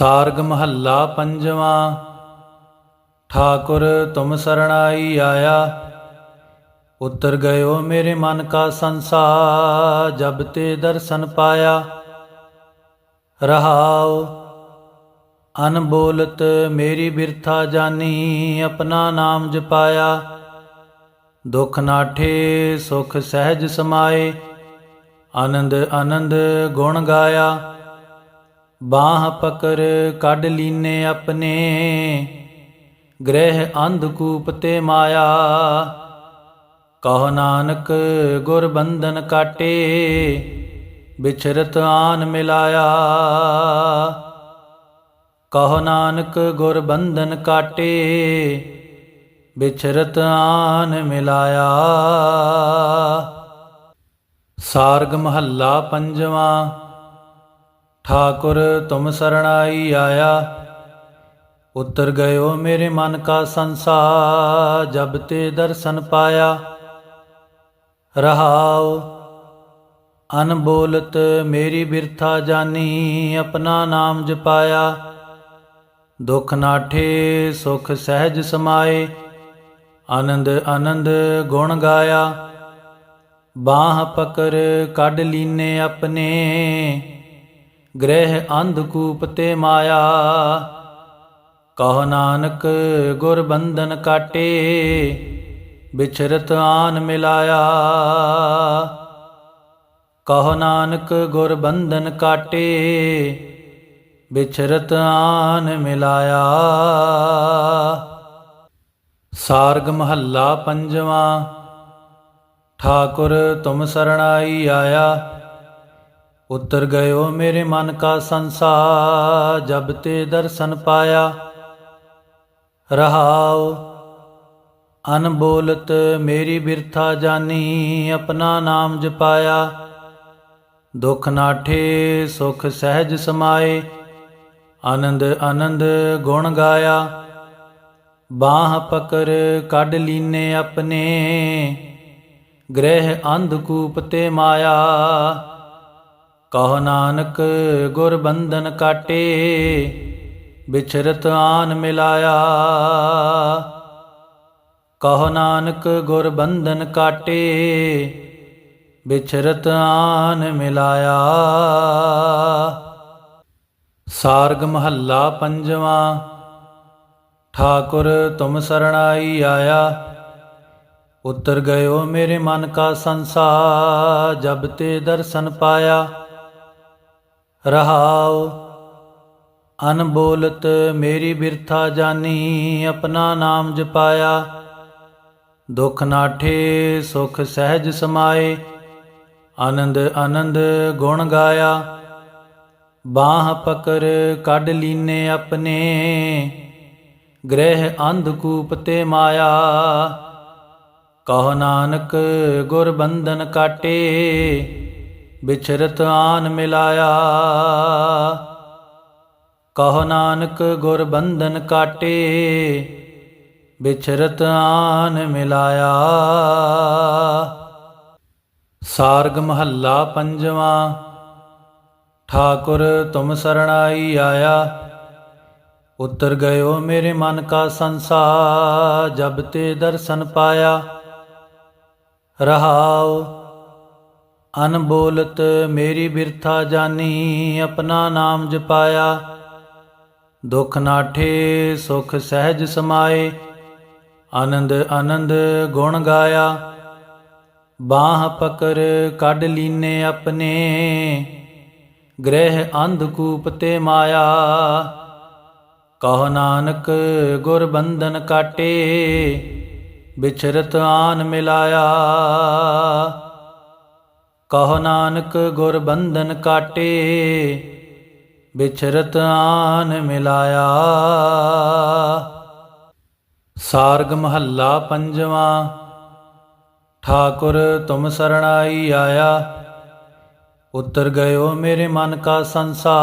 ਸਾਰਗ ਮਹੱਲਾ ਪੰਜਵਾਂ। ਠਾਕੁਰ ਤੁਮ ਸਰਣਾਈ ਆਇਆ। ਉਤਰ ਗਇਓ ਮੇਰੇ ਮਨ ਕਾ ਸੰਸਾਰ, ਜਬ ਤੇ ਦਰਸ਼ਨ ਪਾਇਆ। ਰਹਾਉ ਅਨਬੋਲਤ ਮੇਰੀ ਬਿਰਥਾ ਜਾਨੀ, ਆਪਣਾ ਨਾਮ ਜਪਾਇਆ। ਦੁਖ ਨਾਠੇ ਸੁਖ ਸਹਿਜ ਸਮਾਏ। ਆਨੰਦ ਆਨੰਦ ਗੁਣ ਗਾਇਆ। ਬਾਹ ਪਕਰ ਕੱਢ ਲੀਨੇ ਆਪਣੇ, ਗ੍ਰਹਿ ਅੰਧਕੂਪ ਤੇ ਮਾਇਆ। ਕਹੋ ਨਾਨਕ, ਗੁਰ ਬੰਧਨ ਕਾਟੇ ਵਿਛਰਤ ਆਨ ਮਿਲਾਇਆ। ਕਹੋ ਨਾਨਕ, ਗੁਰ ਬੰਧਨ ਕਾਟੇ ਵਿਛਰਤ ਆਨ ਮਿਲਾਇਆ। ਸਾਰਗ ਮਹੱਲਾ ਪੰਜਵਾਂ ਠਾਕੁਰ ਤੁਮ ਸਰਣਾਈ ਆਇਆ। ਉਤਰ ਗਇਓ ਮੇਰੇ ਮਨ ਕਾ ਸੰਸਾ ਜਬ ਤੇ ਦਰਸ਼ਨ ਪਾਇਆ। ਰਹਾਉ ਅਨਬੋਲਤ ਮੇਰੀ ਬਿਰਥਾ ਜਾਨੀ, ਆਪਣਾ ਨਾਮ ਜਪਾਇਆ। ਦੁਖ ਨਾਠੇ ਸੁਖ ਸਹਿਜ ਸਮਾਏ। ਆਨੰਦ ਆਨੰਦ ਗੁਣ ਗਾਇਆ। ਬਾਹ ਪਕਰ ਕੱਢ ਲੀਨੇ ਆਪਣੇ। ਗ੍ਰਹਿ ਅੰਧਕੂਪ ਤੇ ਮਾਇਆ। ਕਹੋ ਨਾਨਕ, ਗੁਰ ਬੰਧਨ ਕਾਟੇ ਵਿਛਰਤ ਆਨ ਮਿਲਾਇਆ। ਕਹੋ ਨਾਨਕ, ਗੁਰ ਬੰਧਨ ਕਾਟੇ ਵਿਛਰਤ ਆਨ ਮਿਲਾਇਆ। ਸਾਰਗ ਮਹੱਲਾ ਪੰਜਵਾਂ, ਠਾਕੁਰ ਤੁਮ ਸਰਣਾਈ ਆਇਆ। ਉਤਰ ਗਇਓ ਮੇਰੇ ਮਨ ਕਾ ਸੰਸਾਰ, ਜਬ ਤੇ ਦਰਸ਼ਨ ਪਾਇਆ। ਰਹਾਉ ਅਨਬੋਲਤ ਮੇਰੀ ਬਿਰਥਾ ਜਾਨੀ, ਆਪਣਾ ਨਾਮ ਜਪਾਇਆ। ਦੁਖ ਨਾਠੇ ਸੁਖ ਸਹਿਜ ਸਮਾਏ, ਆਨੰਦ ਆਨੰਦ ਗੁਣ ਗਾਇਆ। ਬਾਹ ਪਕਰ ਕੱਢ ਲੀਨੇ ਆਪਣੇ, ਗ੍ਰਹਿ ਅੰਧਕੂਪ ਤੇ ਮਾਇਆ। ਕਹੋ ਨਾਨਕ, ਗੁਰ ਬੰਧਨ ਕਾਟੇ ਵਿਚਰਤ ਆਨ ਮਿਲਾਇਆ। ਕਹੋ ਨਾਨਕ, ਗੁਰ ਬੰਧਨ ਕਾਟੇ ਵਿਚਰਤ ਆਨ ਮਿਲਾਇਆ। ਸਾਰਗ ਮਹੱਲਾ ਪੰਜਵਾਂ, ਠਾਕੁਰ ਤੁਮ ਸਰਣਾਈ ਆਇਆ। ਉਤਰ ਗਇਓ ਮੇਰੇ ਮਨ ਕਾ ਸੰਸਾਰ ਜਬ ਤੇ ਦਰਸ਼ਨ ਪਾਇਆ। ਰਹਾਉ, ਅਨਬੋਲਤ ਮੇਰੀ ਬਿਰਥਾ ਜਾਨੀ, ਆਪਣਾ ਨਾਮ ਜਪਾਇਆ। ਦੁਖ ਨਾਠੇ ਸੁਖ ਸਹਿਜ ਸਮਾਏ। ਆਨੰਦ ਆਨੰਦ ਗੁਣ ਗਾਇਆ। ਬਾਹ ਪਕਰ ਕੱਢ ਲੀਨੇ ਆਪਣੇ। ਗ੍ਰਹਿ ਅੰਧਕੂਪ ਤੇ ਮਾਇਆ। ਕਹ ਨਾਨਕ ਗੁਰ ਬੰਧਨ ਕਾਟੇ। ਵਿਛਰਤ ਆਨ ਮਿਲਾਇਆ। ਕਹੋ ਨਾਨਕ ਗੁਰ ਬੰਧਨ ਕਾਟੇ ਵਿਛਰਤ ਆਨ ਮਿਲਾਇਆ। ਸਾਰਗ ਮਹੱਲਾ ਪੰਜਵਾਂ, ਠਾਕੁਰ ਤੁਮ ਸਰਣਾਈ ਆਇਆ। ਉਤਰ ਗਇਓ ਮੇਰੇ ਮਨ ਕਾ ਸੰਸਾ ਜਬ ਤੇ ਦਰਸ਼ਨ ਪਾਇਆ। ਰਹਾਓ ਅਨਬੋਲਤ ਮੇਰੀ ਬਿਰਥਾ ਜਾਨੀ, ਆਪਣਾ ਨਾਮ ਜਪਾਇਆ। ਦੁਖ ਨਾਠੇ ਸੁਖ ਸਹਿਜ ਸਮਾਏ। ਆਨੰਦ ਆਨੰਦ ਗੁਣ ਗਾਇਆ। ਬਾਹ ਪਕਰ ਕੱਢ ਲੀਨੇ ਆਪਣੇ। ਗ੍ਰਹਿ ਅੰਧਕੂਪ ਤੇ ਮਾਇਆ। ਕਹ ਨਾਨਕ, ਗੁਰ ਬੰਧਨ ਕਾਟੇ। ਵਿਛਰਤ ਆਨ ਮਿਲਾਇਆ। ਕਹੋ ਨਾਨਕ ਗੁਰ ਬੰਧਨ ਕਾਟੇ ਵਿਛਰਤ ਆਨ ਮਿਲਾਇਆ। ਸਾਰਗ ਮਹੱਲਾ ਪੰਜਵਾਂ, ਠਾਕੁਰ ਤੁਮ ਸਰਣਾਈ ਆਇਆ। ਉਤਰ ਗਇਓ ਮੇਰੇ ਮਨ ਕਾ ਸੰਸਾ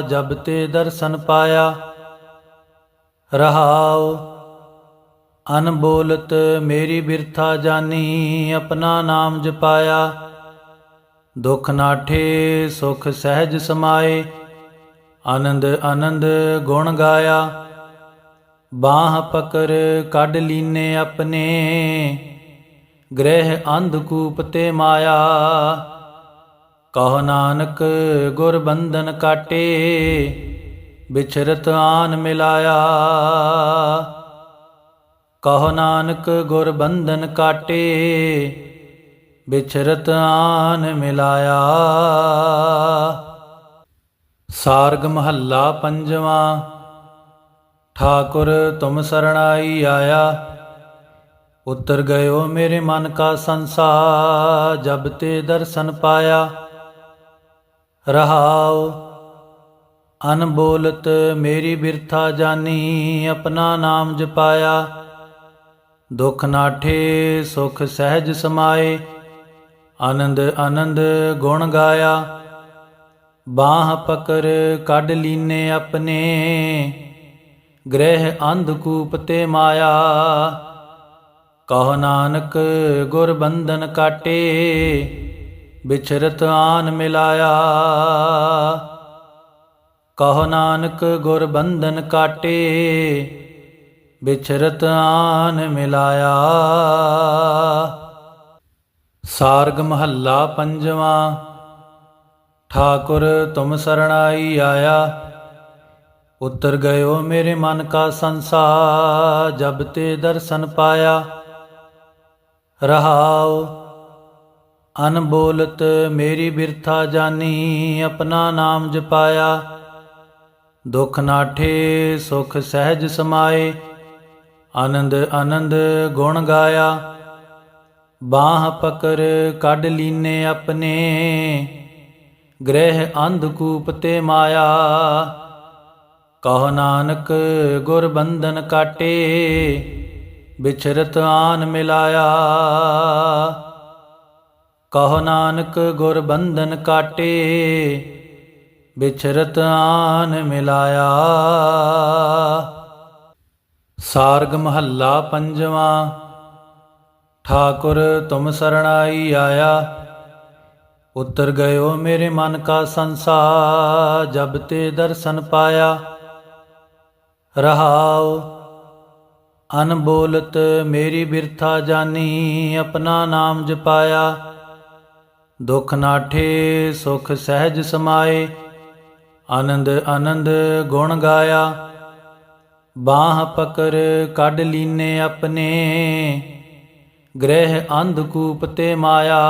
ਜਬ ਤੇ ਦਰਸ਼ਨ ਪਾਇਆ। ਰਹਾਉ, ਅਨਬੋਲਤ ਮੇਰੀ ਬਿਰਥਾ ਜਾਨੀ, ਆਪਣਾ ਨਾਮ ਜਪਾਇਆ। ਦੁਖ ਨਾਠੇ ਸੁਖ ਸਹਿਜ ਸਮਾਏ। ਆਨੰਦ ਆਨੰਦ ਗੁਣ ਗਾਇਆ। ਬਾਹ ਪਕਰ ਕੱਢ ਲੀਨੇ ਆਪਣੇ। ਗ੍ਰਹਿ ਅੰਧਕੂਪ ਤੇ ਮਾਇਆ। ਕਹ ਨਾਨਕ ਗੁਰ ਬੰਧਨ ਕਾਟੇ। ਵਿਚਰਤ ਆਨ ਮਿਲਾਇਆ। ਕਹ ਨਾਨਕ ਗੁਰ ਬੰਧਨ ਕਾਟੇ। ਵਿਚਰਤ ਆਨ ਮਿਲਾਇਆ। ਸਾਰਗ ਮਹੱਲਾ ਪੰਜਵਾਂ, ਠਾਕੁਰ ਤੁਮ ਸਰਣਾਈ ਆਇਆ। ਉਤਰ ਗਇਓ ਮੇਰੇ ਮਨ ਕਾ ਸੰਸਾ ਜਬ ਤੇ ਦਰਸ਼ਨ ਪਾਇਆ। ਰਹਾਉ, ਅਨਬੋਲਤ ਮੇਰੀ ਬਿਰਥਾ ਜਾਨੀ, ਆਪਣਾ ਨਾਮ ਜਪਾਇਆ। ਦੁਖ ਨਾਠੇ ਸੁਖ ਸਹਿਜ ਸਮਾਏ। ਆਨੰਦ ਆਨੰਦ ਗੁਣ ਗਾਇਆ। ਬਾਹ ਪਕਰ ਕੱਢ ਲੀਨੇ ਆਪਣੇ। ਗ੍ਰਹਿ ਅੰਧਕੂਪ ਤੇ ਮਾਇਆ। ਕਹ ਨਾਨਕ, ਗੁਰ ਬੰਧਨ ਕਾਟੇ। ਵਿਚਰਤ ਆਨ ਮਿਲਾਇਆ। ਕਹ ਨਾਨਕ, ਗੁਰ ਬੰਧਨ ਕਾਟੇ। ਵਿਛਰਤ ਆਨ ਮਿਲਾਇਆ। ਸਾਰਗ ਮਹੱਲਾ ਪੰਜਵਾਂ। ਠਾਕੁਰ ਤੁਮ ਸਰਣਾਈ ਆਇਆ, ਉਤਰ ਗਇਓ ਮੇਰੇ ਮਨ ਕਾ ਸੰਸਾਰ, ਜਬ ਤੇ ਦਰਸ਼ਨ ਪਾਇਆ। ਰਹਾਉ, ਅਨਬੋਲਤ ਮੇਰੀ ਬਿਰਥਾ ਜਾਨੀ, ਆਪਣਾ ਨਾਮ ਜਪਾਇਆ। ਦੁਖ ਨਾਠੇ ਸੁਖ ਸਹਿਜ ਸਮਾਏ, ਆਨੰਦ ਆਨੰਦ ਗੁਣ ਗਾਇਆ। ਬਾਹ ਪਕਰ ਕੱਢ ਲੀਨੇ ਆਪਣੇ, ਗ੍ਰਹਿ ਅੰਧਕੂਪ ਤੇ ਮਾਇਆ। ਕਹ ਨਾਨਕ, ਗੁਰ ਬੰਧਨ ਕਾਟੇ ਵਿਚਰਤ ਆਨ ਮਿਲਾਇਆ। ਕਹ ਨਾਨਕ, ਗੁਰ ਬੰਧਨ ਕਾਟੇ ਵਿਚਰਤ ਆਨ ਮਿਲਾਇਆ। ਸਾਰਗ ਮਹੱਲਾ ਪੰਜਵਾਂ ਠਾਕੁਰ ਤੁਮ ਸਰਣਾਈ ਆਇਆ। ਉਤਰ ਗਇਓ ਮੇਰੇ ਮਨ ਕਾ ਸੰਸਾ ਜਬ ਤੇ ਦਰਸ਼ਨ ਪਾਇਆ। ਰਹਾਉ ਅਨਬੋਲਤ ਮੇਰੀ ਬਿਰਥਾ ਜਾਨੀ, ਆਪਣਾ ਨਾਮ ਜਪਾਇਆ। ਦੁਖ ਨਾਠੇ ਸੁਖ ਸਹਿਜ ਸਮਾਏ। ਆਨੰਦ ਆਨੰਦ ਗੁਣ ਗਾਇਆ। ਬਾਹ ਪਕਰ ਕੱਢ ਲੀਨੇ ਆਪਣੇ। ਗ੍ਰਹਿ ਅੰਧਕੂਪ ਤੇ ਮਾਇਆ।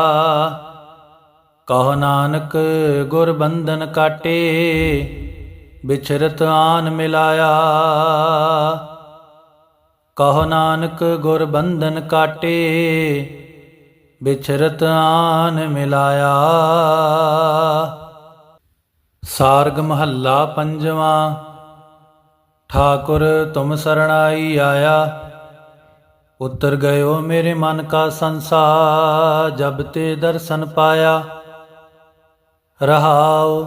ਕਹ ਨਾਨਕ, ਗੁਰ ਬੰਧਨ ਕਾਟੇ ਵਿਛਰਤ ਆਨ ਮਿਲਾਇਆ। ਕਹ ਨਾਨਕ, ਗੁਰ ਬੰਧਨ ਕਾਟੇ ਵਿਛਰਤ ਆਨ ਮਿਲਾਇਆ। ਸਾਰਗ ਮਹੱਲਾ ਪੰਜਵਾਂ, ਠਾਕੁਰ ਤੁਮ ਸਰਣਾਈ ਆਇਆ। ਉਤਰ ਗਇਓ ਮੇਰੇ ਮਨ ਕਾ ਸੰਸਾਰ, ਜਬ ਤੇ ਦਰਸ਼ਨ ਪਾਇਆ। ਰਹਾਉ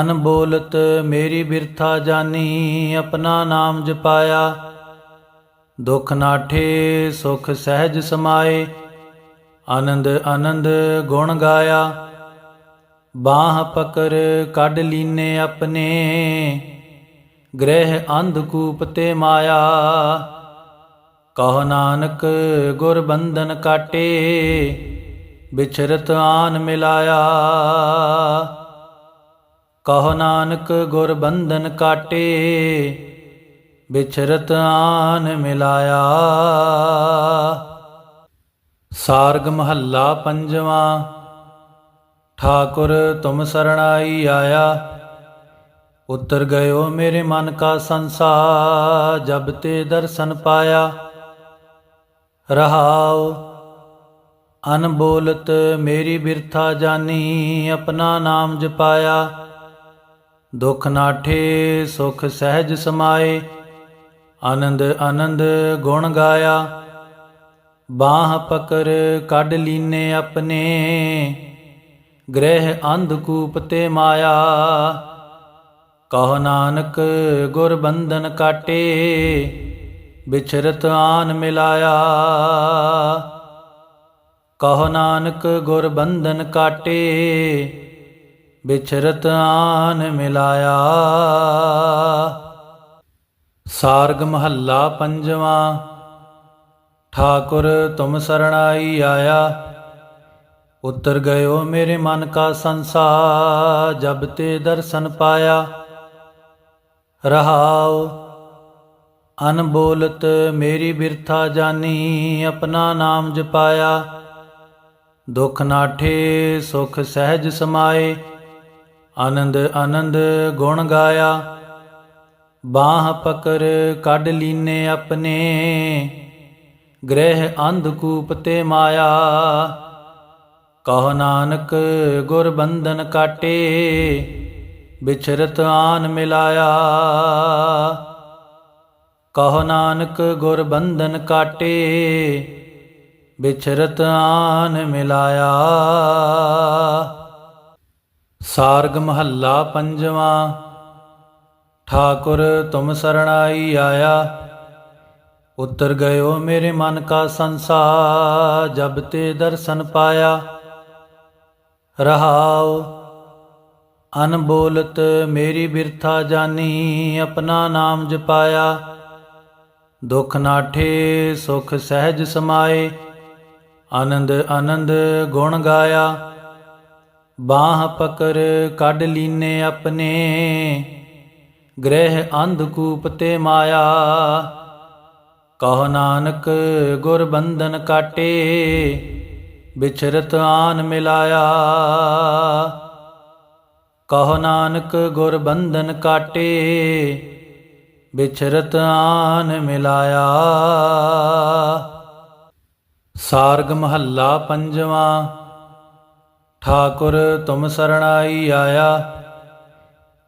ਅਨਬੋਲਤ ਮੇਰੀ ਬਿਰਥਾ ਜਾਨੀ, ਆਪਣਾ ਨਾਮ ਜਪਾਇਆ। ਦੁਖ ਨਾਠੇ ਸੁਖ ਸਹਿਜ ਸਮਾਏ। ਆਨੰਦ ਆਨੰਦ ਗੁਣ ਗਾਇਆ। ਬਾਹ ਪਕਰ ਕੱਢ ਲੀਨੇ ਆਪਣੇ। ਗ੍ਰਹਿ ਅੰਧਕੂਪ ਤੇ ਮਾਇਆ। ਕਹ ਨਾਨਕ ਗੁਰ ਬੰਧਨ ਕਾਟੇ ਵਿਚਰਤ ਆਨ ਮਿਲਾਇਆ। ਕਹ ਨਾਨਕ ਗੁਰ ਬੰਧਨ ਕਾਟੇ ਵਿਛਰਤ ਆਨ ਮਿਲਾਇਆ। ਸਾਰਗ ਮਹੱਲਾ ਪੰਜਵਾਂ, ਠਾਕੁਰ ਤੁਮ ਸਰਣਾਈ ਆਇਆ। ਉਤਰ ਗਇਓ ਮੇਰੇ ਮਨ ਕਾ ਸੰਸਾ ਜਬ ਤੇ ਦਰਸ਼ਨ ਪਾਇਆ। ਰਹਾਉ। ਅਨਬੋਲਤ ਮੇਰੀ ਬਿਰਥਾ ਜਾਨੀ, ਆਪਣਾ ਨਾਮ ਜਪਾਇਆ। ਦੁਖ ਨਾਠੇ ਸੁਖ ਸਹਿਜ ਸਮਾਏ। ਆਨੰਦ ਆਨੰਦ ਗੁਣ ਗਾਇਆ। ਬਾਹ ਪਕਰ ਕੱਢ ਲੀਨੇ ਆਪਣੇ। ਗ੍ਰਹਿ ਅੰਧਕੂਪ ਤੇ ਮਾਇਆ। ਕਹ ਨਾਨਕ, ਗੁਰ ਬੰਧਨ ਕਾਟੇ। ਵਿਛਰਤ ਆਨ ਮਿਲਾਇਆ। ਕਹੋ ਨਾਨਕ ਗੁਰ ਬੰਧਨ ਕਾਟੇ ਵਿਛਰਤ ਆਨ ਮਿਲਾਇਆ। ਸਾਰਗ ਮਹੱਲਾ ਪੰਜਵਾਂ, ਠਾਕੁਰ ਤੁਮ ਸਰਣਾਈ ਆਇਆ। ਉਤਰ ਗਇਓ ਮੇਰੇ ਮਨ ਕਾ ਸੰਸਾਰ, ਜਬ ਤੇ ਦਰਸ਼ਨ ਪਾਇਆ। ਰਹਾਉ ਅਨਬੋਲਤ ਮੇਰੀ ਬਿਰਥਾ ਜਾਨੀ, ਆਪਣਾ ਨਾਮ ਜਪਾਇਆ। ਦੁਖ ਨਾਠੇ ਸੁਖ ਸਹਿਜ ਸਮਾਏ। ਆਨੰਦ ਆਨੰਦ ਗੁਣ ਗਾਇਆ। ਬਾਹ ਪਕਰ ਕੱਢ ਲੀਨੇ ਆਪਣੇ। ਗ੍ਰਹਿ ਅੰਧਕੂਪ ਤੇ ਮਾਇਆ। ਕਹ ਨਾਨਕ, ਗੁਰ ਬੰਧਨ ਕਾਟੇ। ਵਿਛਰਤ ਆਨ ਮਿਲਾਇਆ। ਕਹੋ ਨਾਨਕ ਗੁਰ ਬੰਧਨ ਕਾਟੇ ਵਿਚਰਤ ਆਨ ਮਿਲਾਇਆ। ਸਾਰਗ ਮਹੱਲਾ ਪੰਜਵਾਂ, ਠਾਕੁਰ ਤੁਮ ਸਰਣਾਈ ਆਇਆ। ਉਤਰ ਗਇਓ ਮੇਰੇ ਮਨ ਕਾ ਸੰਸਾ ਜਬ ਤੇ ਦਰਸ਼ਨ ਪਾਇਆ। ਰਹਾਉ, ਅਨਬੋਲਤ ਮੇਰੀ ਬਿਰਥਾ ਜਾਨੀ, ਆਪਣਾ ਨਾਮ ਜਪਾਇਆ। ਦੁਖ ਨਾਠੇ ਸੁਖ ਸਹਿਜ ਸਮਾਏ। ਆਨੰਦ ਆਨੰਦ ਗੁਣ ਗਾਇਆ। ਬਾਹ ਪਕਰ ਕੱਢ ਲੀਨੇ ਆਪਣੇ। ਗ੍ਰਹਿ ਅੰਧਕੂਪ ਤੇ ਮਾਇਆ। ਕਹੋ ਨਾਨਕ, ਗੁਰ ਬੰਧਨ ਕਾਟੇ। ਵਿਛਰਤ ਆਨ ਮਿਲਾਇਆ। ਕਹੋ ਨਾਨਕ, ਗੁਰ ਬੰਧਨ ਕਾਟੇ। ਵਿਚਰਤ ਆਨ ਮਿਲਾਇਆ। ਸਾਰਗ ਮਹੱਲਾ ਪੰਜਵਾਂ, ਠਾਕੁਰ ਤੁਮ ਸਰਣਾਈ ਆਇਆ।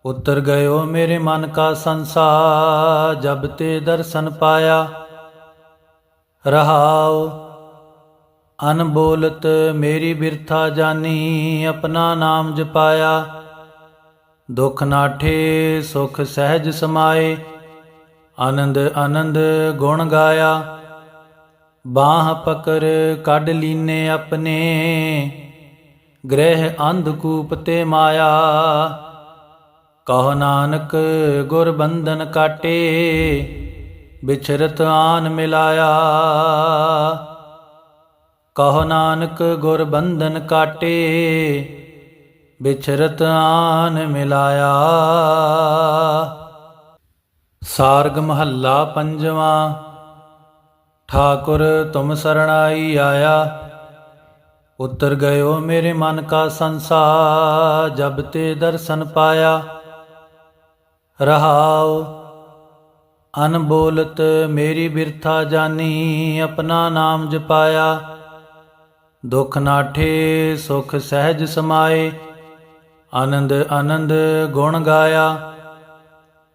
ਉਤਰ ਗਇਓ ਮੇਰੇ ਮਨ ਕਾ ਸੰਸਾਰ, ਜਬ ਤੇ ਦਰਸ਼ਨ ਪਾਇਆ। ਰਹਾਉ ਅਨਬੋਲਤ ਮੇਰੀ ਬਿਰਥਾ ਜਾਨੀ, ਆਪਣਾ ਨਾਮ ਜਪਾਇਆ। ਦੁਖ ਨਾਠੇ ਸੁਖ ਸਹਿਜ ਸਮਾਏ। ਆਨੰਦ ਆਨੰਦ ਗੁਣ ਗਾਇਆ। ਬਾਹ ਪਕਰ ਕੱਢ ਲੀਨੇ ਆਪਣੇ। ਗ੍ਰਹਿ ਅੰਧਕੂਪ ਤੇ ਮਾਇਆ। ਕਹੋ ਨਾਨਕ, ਗੁਰ ਬੰਧਨ ਕਾਟੇ। ਵਿਚਰਤ ਆਨ ਮਿਲਾਇਆ। ਕਹੋ ਨਾਨਕ, ਗੁਰ ਬੰਧਨ ਕਾਟੇ। ਵਿਛਰਤ ਆਨ ਮਿਲਾਇਆ। ਸਾਰਗ ਮਹੱਲਾ ਪੰਜਵਾਂ। ਠਾਕੁਰ ਤੁਮ ਸਰਣਾਈ ਆਇਆ। ਉਤਰ ਗਇਓ ਮੇਰੇ ਮਨ ਕਾ ਸੰਸਾ ਜਬ ਤੇ ਦਰਸ਼ਨ ਪਾਇਆ। ਰਹਾਉ ਅਨਬੋਲਤ ਮੇਰੀ ਬਿਰਥਾ ਜਾਨੀ, ਆਪਣਾ ਨਾਮ ਜਪਾਇਆ। ਦੁਖ ਨਾਠੇ ਸੁਖ ਸਹਿਜ ਸਮਾਏ। ਆਨੰਦ ਆਨੰਦ ਗੁਣ ਗਾਇਆ।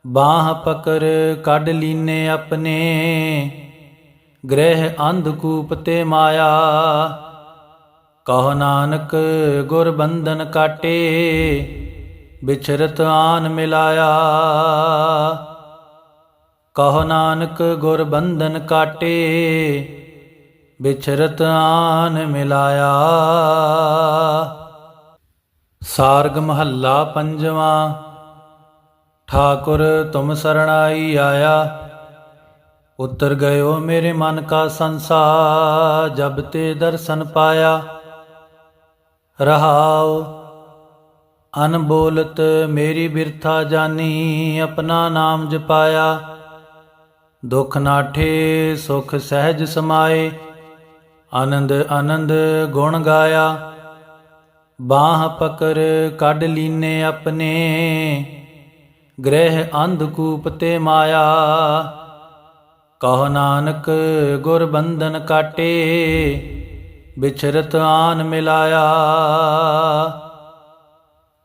ਬਾਹ ਪਕਰ ਕੱਢ ਲੀਨੇ ਆਪਣੇ। ਗ੍ਰਹਿ ਅੰਧਕੂਪ ਤੇ ਮਾਇਆ। ਕਹੋ ਨਾਨਕ ਗੁਰ ਬੰਧਨ ਕਾਟੇ ਵਿਚਰਤ ਆਨ ਮਿਲਾਇਆ। ਕਹੋ ਨਾਨਕ ਗੁਰ ਬੰਧਨ ਕਾਟੇ ਵਿਚਰਤ ਆਨ ਮਿਲਾਇਆ। ਸਾਰਗ ਮਹੱਲਾ ਪੰਜਵਾਂ। ਠਾਕੁਰ ਤੁਮ ਸਰਣਾਈ ਆਇਆ। ਉਤਰ ਗਇਓ ਮੇਰੇ ਮਨ ਕਾ ਸੰਸਾ ਜਬ ਤੇ ਦਰਸ਼ਨ ਪਾਇਆ। ਰਹਾਉ ਅਨਬੋਲਤ ਮੇਰੀ ਬਿਰਥਾ ਜਾਨੀ, ਆਪਣਾ ਨਾਮ ਜਪਾਇਆ। ਦੁਖ ਨਾਠੇ ਸੁਖ ਸਹਿਜ ਸਮਾਏ। ਆਨੰਦ ਆਨੰਦ ਗੁਣ ਗਾਇਆ। ਬਾਹ ਪਕਰ ਕੱਢ ਲੀਨੇ ਆਪਣੇ। ਗ੍ਰਹਿ ਅੰਧਕੂਪ ਤੇ ਮਾਇਆ। ਕਹੋ ਨਾਨਕ, ਗੁਰ ਬੰਧਨ ਕਾਟੇ ਵਿਛਰਤ ਆਨ ਮਿਲਾਇਆ।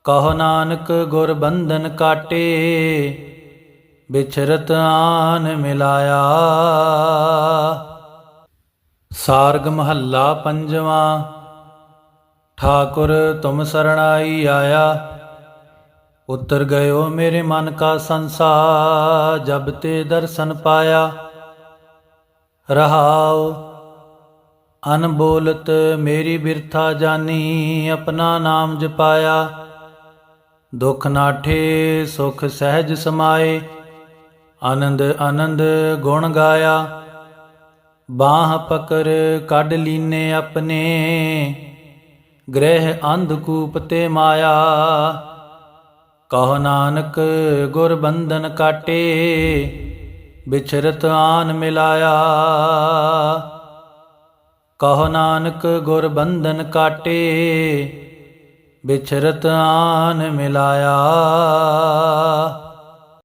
ਕਹੋ ਨਾਨਕ, ਗੁਰ ਬੰਧਨ ਕਾਟੇ ਵਿਛਰਤ ਆਨ ਮਿਲਾਇਆ। ਸਾਰਗ ਮਹੱਲਾ ਪੰਜਵਾਂ, ਠਾਕੁਰ ਤੁਮ ਸਰਣਾਈ ਆਇਆ। ਉਤਰ ਗਇਓ ਮੇਰੇ ਮਨ ਕਾ ਸੰਸਾਰ, ਜਬ ਤੇ ਦਰਸ਼ਨ ਪਾਇਆ। ਰਹਾਉ, ਅਨਬੋਲਤ ਮੇਰੀ ਬਿਰਥਾ ਜਾਨੀ, ਆਪਣਾ ਨਾਮ ਜਪਾਇਆ। ਦੁਖ ਨਾਠੇ ਸੁਖ ਸਹਿਜ ਸਮਾਏ। ਆਨੰਦ ਆਨੰਦ ਗੁਣ ਗਾਇਆ। ਬਾਹ ਪਕਰ ਕੱਢ ਲੀਨੇ ਆਪਣੇ। ਗ੍ਰਹਿ ਅੰਧਕੂਪ ਤੇ ਮਾਇਆ। ਕਹੋ ਨਾਨਕ ਗੁਰ ਬੰਧਨ ਕਾਟੇ ਵਿਚਰਤ ਆਨ ਮਿਲਾਇਆ। ਕਹੋ ਨਾਨਕ ਗੁਰ ਬੰਧਨ ਕਾਟੇ ਵਿਚਰਤ ਆਨ ਮਿਲਾਇਆ।